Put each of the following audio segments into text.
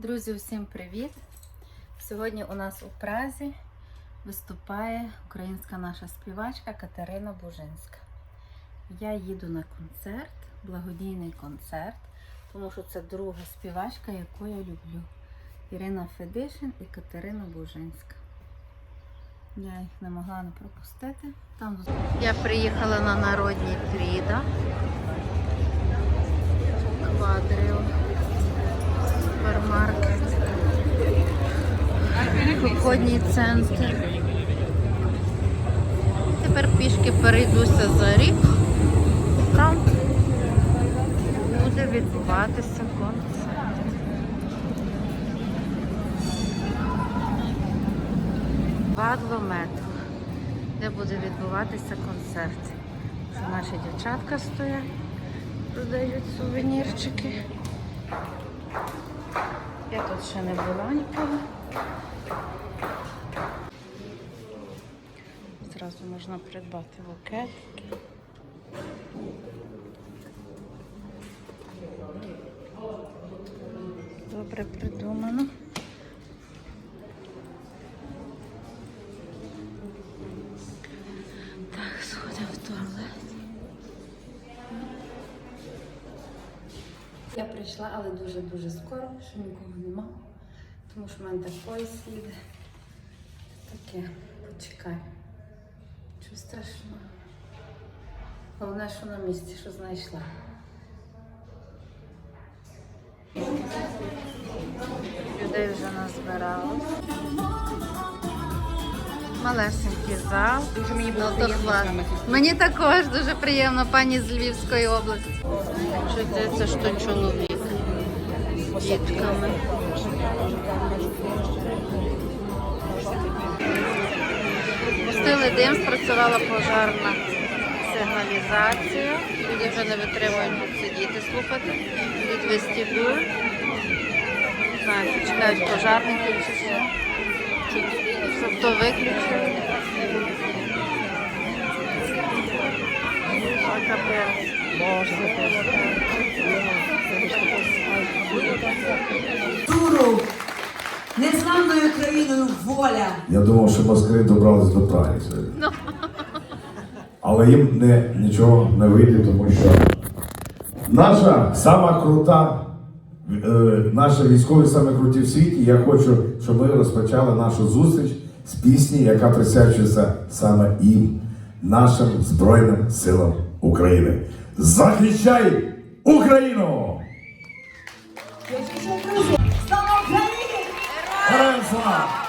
Друзі, усім привіт! Сьогодні у нас у Празі виступає українська наша співачка Катерина Бужинська. Я їду на концерт, благодійний концерт, тому що це друга співачка, яку я люблю. Ірина Федишин і Катерина Бужинська. Я їх не могла не пропустити. Там... Я приїхала на народній Фріда. Квадріо. Супермаркет. Обходній центр. Тепер пішки перейдуся за рік. Там буде відбуватися концерт. Падло метро, де буде відбуватися концерт. Це наші дівчатка стоять, продають сувенірчики. Я тут ще не була ніколи. Зразу можна придбати букетики. Я прийшла, але дуже-дуже скоро, що нікого нема, тому що в мене так поїзд їде. Таке, почекай. Чого страшного? Головне, що на місці, що знайшла. Людей вже назбиралось. Малесенький зал. Дуже мені було Ну, приємно з вами Мені також дуже приємно, пані з Львівської області. Що це, ж то чоловік з дітками. Пустили дим, спрацювала пожарна сигналізація. Люди вже не витримують тут сидіти, слухати. Від вестибюль. Не знаю, чи чекають пожарників чи що. Щоб то виключили. Туру незламною країною воля. Я думав, що москалі добрались до Праги сьогодні. Але їм не, нічого не вийде, тому що наша сама крута, наші військові саме круті в світі. Я хочу, щоб ми розпочали нашу зустріч з пісні, яка присвячується саме їм, нашим Збройним силам України. Захищай Україну! Слава Україні! Героям слава!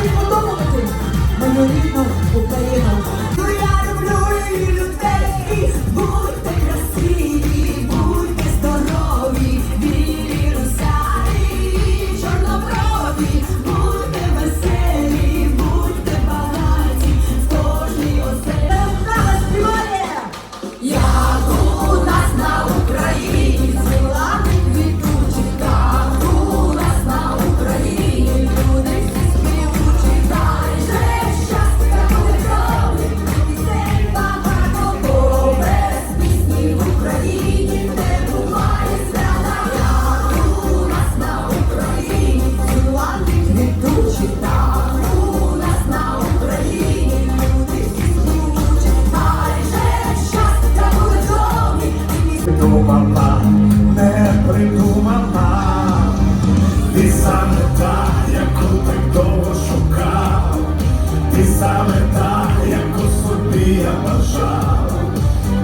І підподобати мою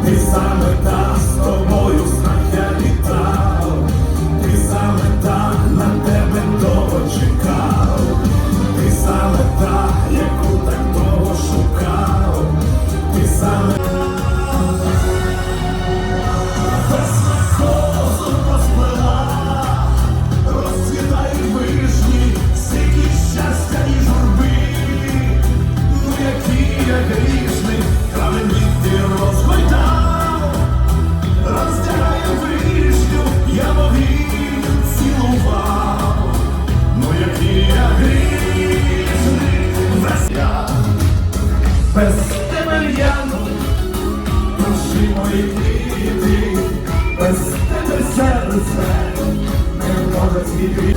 ти саме та, без тебе в'яну, душі мої квіти, без тебе серце не може зійти.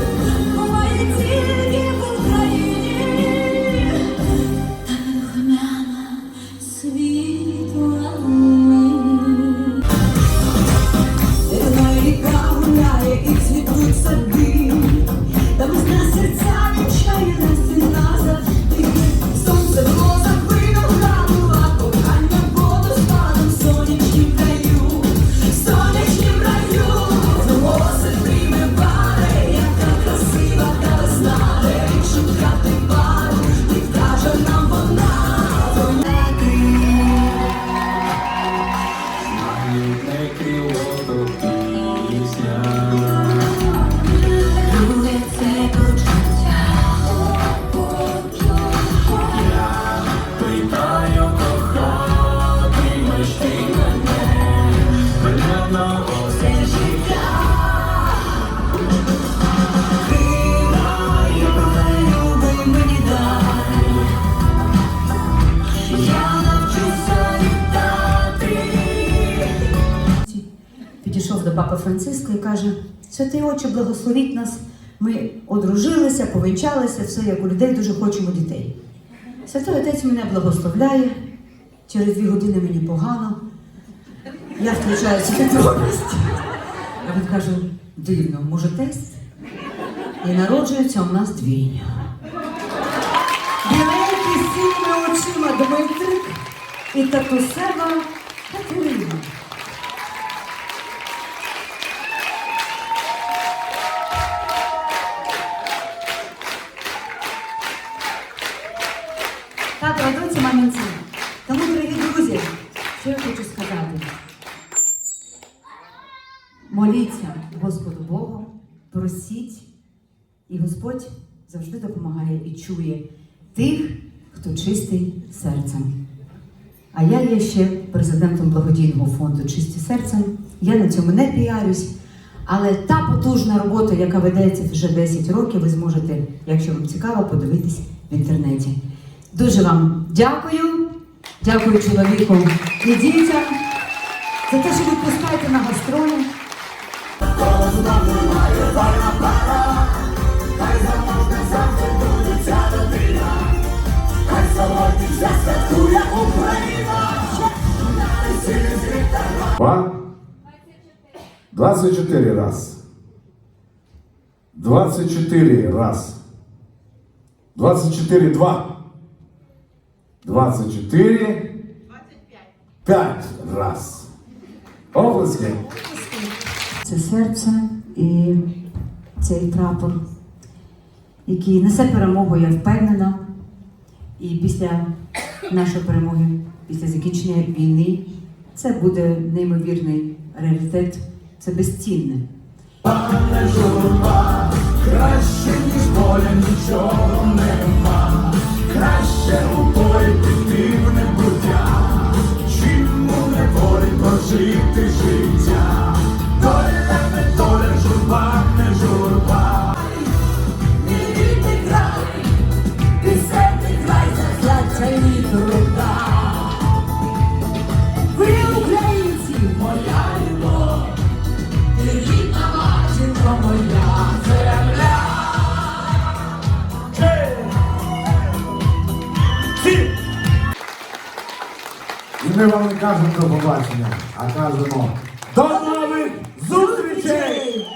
Франциска і каже: Святий Отче, благословіть нас. Ми одружилися, повінчалися, все як у людей дуже хочемо дітей. Святий Отець мене благословляє. Через дві години мені погано. Я включаю свідомість. А він каже: дивно, може тест? І народжується у нас двійня. Біленький з сініми очима Дмитрик і татусева Катерина. Моліться Господу Богу, просіть, і Господь завжди допомагає і чує тих, хто чистий серцем. А я є ще президентом благодійного фонду Чисті серцем. Я на цьому не піарюсь. Але та потужна робота, яка ведеться вже 10 років, ви зможете, якщо вам цікаво, подивитись в інтернеті. Дуже вам дякую. Дякую чоловіку і дітям за те, що ви пускаєте на гастролі. пора, хай заможна завтра буде ця 24 раз. 24 раз. 24 2. 24 5 раз. Обласки. Це серце и цей прапор. який несе перемогу, я впевнена. І після нашої перемоги, після закінчення війни, це буде неймовірний реалітет, це безцінне. Краще, ніж боля, нічого нема. Краще у бой піти ми вам не кажемо до побачення, а кажемо до нових зустрічей!